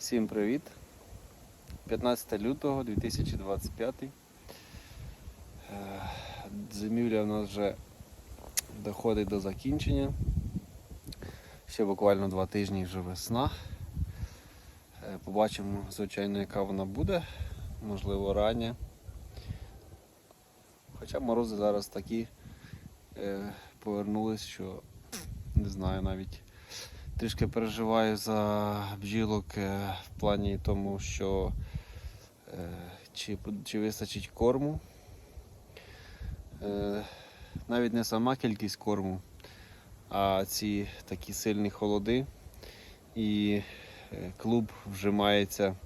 Всім привіт! 15 лютого 2025. Е, Зимівля у нас вже доходить до закінчення. Ще буквально два тижні вже весна. Е, Побачимо, звичайно, яка вона буде, можливо, рання. Хоча морози зараз такі е, повернулись, що не знаю навіть. Трішки переживаю за бджілок е, в плані тому, що е, чи, чи вистачить корму. Е, Навіть не сама кількість корму, а ці такі сильні холоди. І клуб вжимається.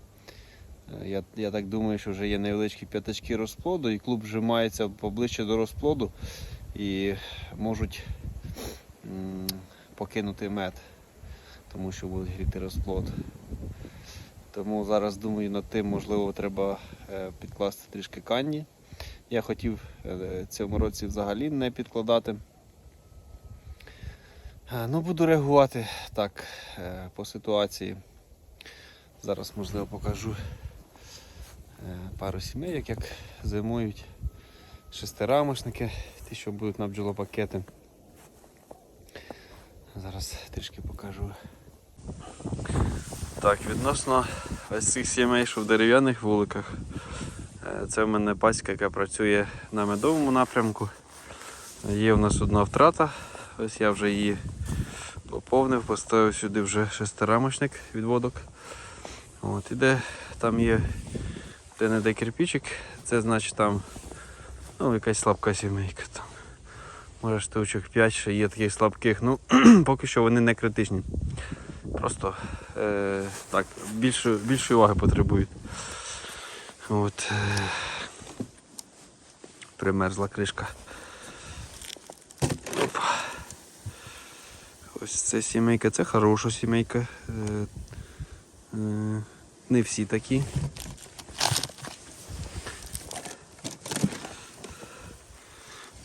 Я, я так думаю, що вже є невеличкі п'ятачки розплоду, і клуб вжимається поближче до розплоду і можуть покинути мед тому що будуть гріти розплод. Тому зараз думаю над тим, можливо, треба е, підкласти трішки канні. Я хотів е, цьому році взагалі не підкладати. Е, Ну, буду реагувати так по ситуації. Зараз, можливо, покажу пару сімей, як зимують шестирамошники, ті, що будуть на бджолопакети. Зараз трішки покажу. Так, відносно ось цих сімей, що в дерев'яних вуликах. Е, Це в мене паська, яка працює на медовому напрямку. Є в нас одна втрата. Ось я вже її поповнив, поставив сюди вже шестирамочник відводок. От, і де там є де не де кирпичик, це значить там ну, якась слабка сімейка. Там. Може штучок 5 ще є таких слабких. Ну, поки що вони не критичні. Просто е, так, більше, більшої уваги потребують. От, е, примерзла кришка. Опа. Ось це сімейка, це хороша сімейка. Е, е, не всі такі.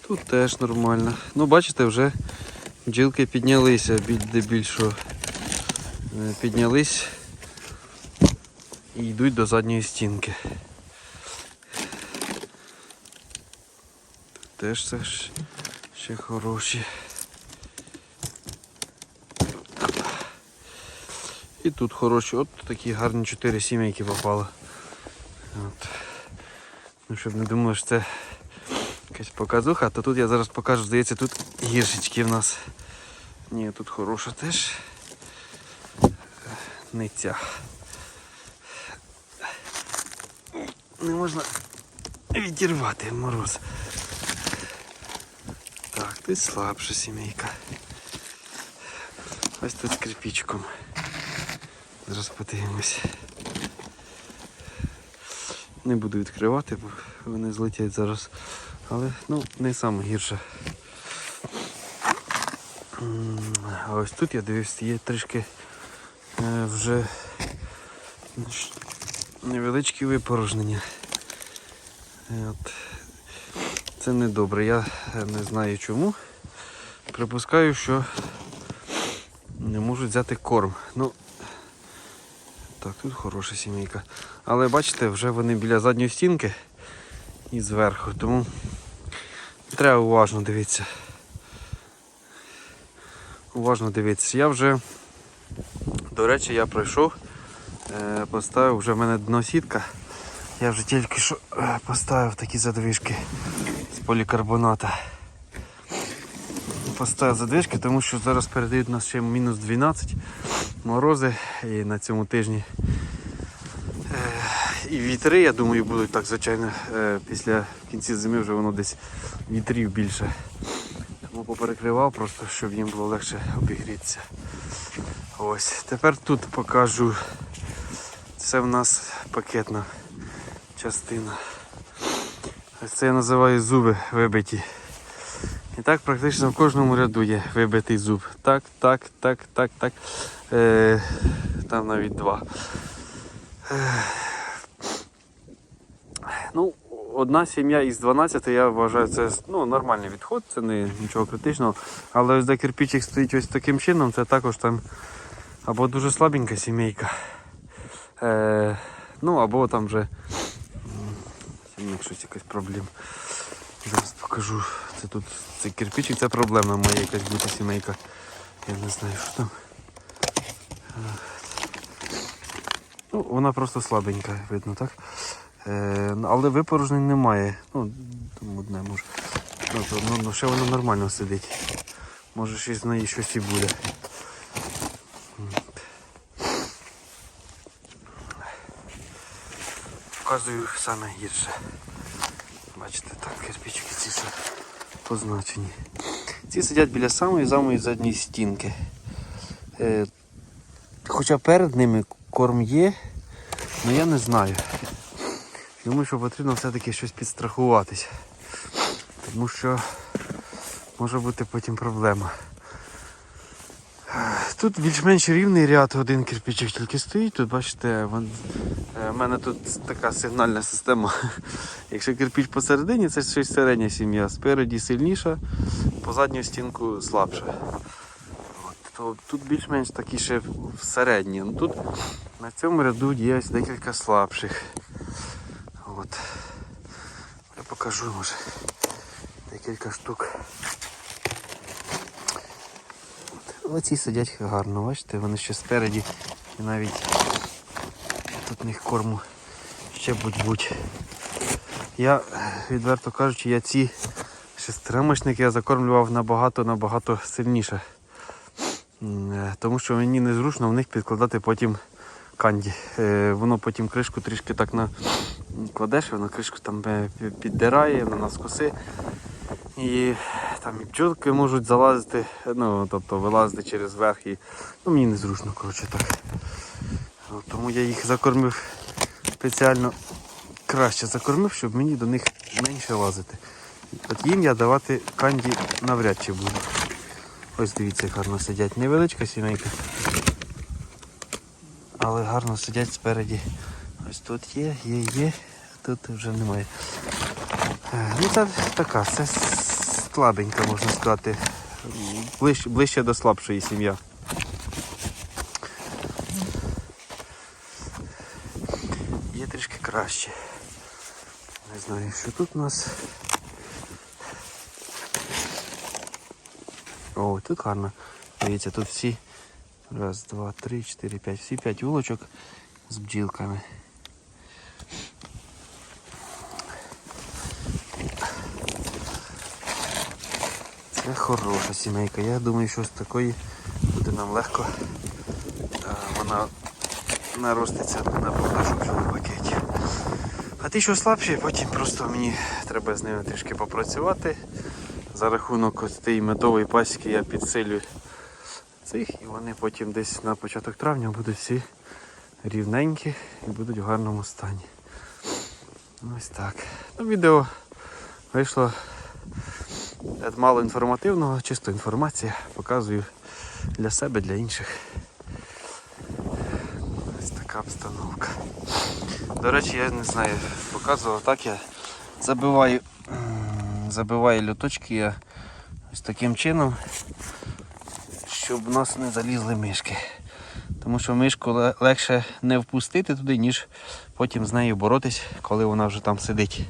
Тут теж нормально. Ну, бачите, вже бджілки піднялися більшого. Е, Піднялись і йдуть до задньої стінки. Теж це ж ще хороші. І тут хороші, от такі гарні чотири сімейки попало. От. Ну, щоб не думали, що це якась показуха, то тут я зараз покажу, здається, тут гіршечки в нас. Ні, тут хороша теж. Не. Не можна відірвати мороз. Так, тут слабша сімейка. Ось тут з кирпичком. Зараз подивимось. Не буду відкривати, бо вони злетять зараз. Але ну, не саме гірше. А ось тут я дивився, є трішки вже невеличкі випорожнення. Е, От. Це не добре. Я е, не знаю чому. Припускаю, що не можуть взяти корм. Ну, так, тут хороша сімейка. Але бачите, вже вони біля задньої стінки і зверху, тому треба уважно дивитися. Уважно дивитися. Я вже, до речі, я пройшов, е, поставив вже в мене дно сітка. Я вже тільки що е, поставив такі задвижки з полікарбоната. Поставив задвижки, тому що зараз передають нас ще мінус 12 морози і на цьому тижні. е, І вітри, я думаю, будуть так, звичайно, після кінці зими вже воно десь вітрів більше. Тому поперекривав просто, щоб їм було легше обігрітися. Ось. Тепер тут покажу. Це в нас пакетна частина. Ось це я називаю зуби вибиті. І так практично в кожному ряду є вибитий зуб. Так, так, так, так, так. Е, там навіть два. Е, ну, одна сім'я із 12, я вважаю, це ну, нормальний відход, це не нічого критичного. Але ось де кирпичик стоїть ось таким чином, це також там або дуже слабенька сімейка, Е, ну або там вже м, щось якась проблема. Зараз покажу. Це тут цей кирпичик, це проблема моя якась бути сімейка. Я не знаю, що там. Е, Ну, вона просто слабенька, видно, так? Е, ну, але випорожнень немає. Ну, там одне може. Ну, ну, ну, ще воно нормально сидить. Може ще з неї щось і буде. Показую саме гірше. Бачите, так, кирпичики ці ще позначені. Ці сидять біля самої самої задньої стінки. Е, хоча перед ними корм є, але я не знаю. Думаю, що потрібно все-таки щось підстрахуватись. Тому що може бути потім проблема. Тут більш-менш рівний ряд, один кирпичик тільки стоїть. Тут бачите, вон, е, в мене тут така сигнальна система. Якщо кирпич посередині, це щось середня сім'я. Спереді сильніша, по задню стінку слабша. От, то тут більш-менш такі ще середні. Ну, тут на цьому ряду є декілька слабших. От. Я покажу може декілька штук. От. Оці сидять гарно, бачите, вони ще спереді і навіть тут в них корму ще будь-будь. Я, відверто кажучи, я ці шестирамочники я закормлював набагато-набагато сильніше. Е, Тому що мені незручно в них підкладати потім канді. Е, Воно потім кришку трішки так на кладеш, воно кришку там е, піддирає, вона на скоси. І там і бджолки можуть залазити, ну, тобто вилазити через верх і ну, мені незручно, коротше так. От, Тому я їх закормив спеціально краще закормив, щоб мені до них менше лазити. От їм я давати канді навряд чи буду. Ось дивіться, як гарно сидять. Невеличка сімейка. Але гарно сидять спереді. Ось тут є, є, є, тут вже немає. Е, Ну це така, це слабенька, можна сказати. Ближче, ближче до слабшої сім'я. Є трішки краще. Не знаю, що тут у нас. О, тут гарно. Дивіться, тут всі. Раз, два, три, чотири, п'ять. Всі п'ять вулочок з бджілками. Це хороша сімейка. Я думаю, що з такої буде нам легко. Вона нароститься на продажу вже на пакеті. А ті, що слабші, потім просто мені треба з ними трішки попрацювати. За рахунок ось тієї медової пасіки я підсилю цих і вони потім десь на початок травня будуть всі рівненькі і будуть в гарному стані. Ось так. Ну, відео вийшло е, мало інформативного, чисто інформація. Показую для себе, для інших. Ось така обстановка. До речі, я не знаю, показував так, я забиваю, забиваю люточки я ось таким чином, щоб в нас не залізли мишки. Тому що мишку легше не впустити туди, ніж потім з нею боротись, коли вона вже там сидить.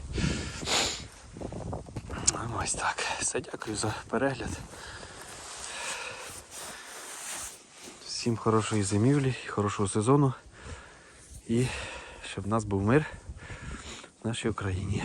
Все, дякую за перегляд. Всім хорошої зимівлі, хорошого сезону і щоб в нас був мир в нашій Україні.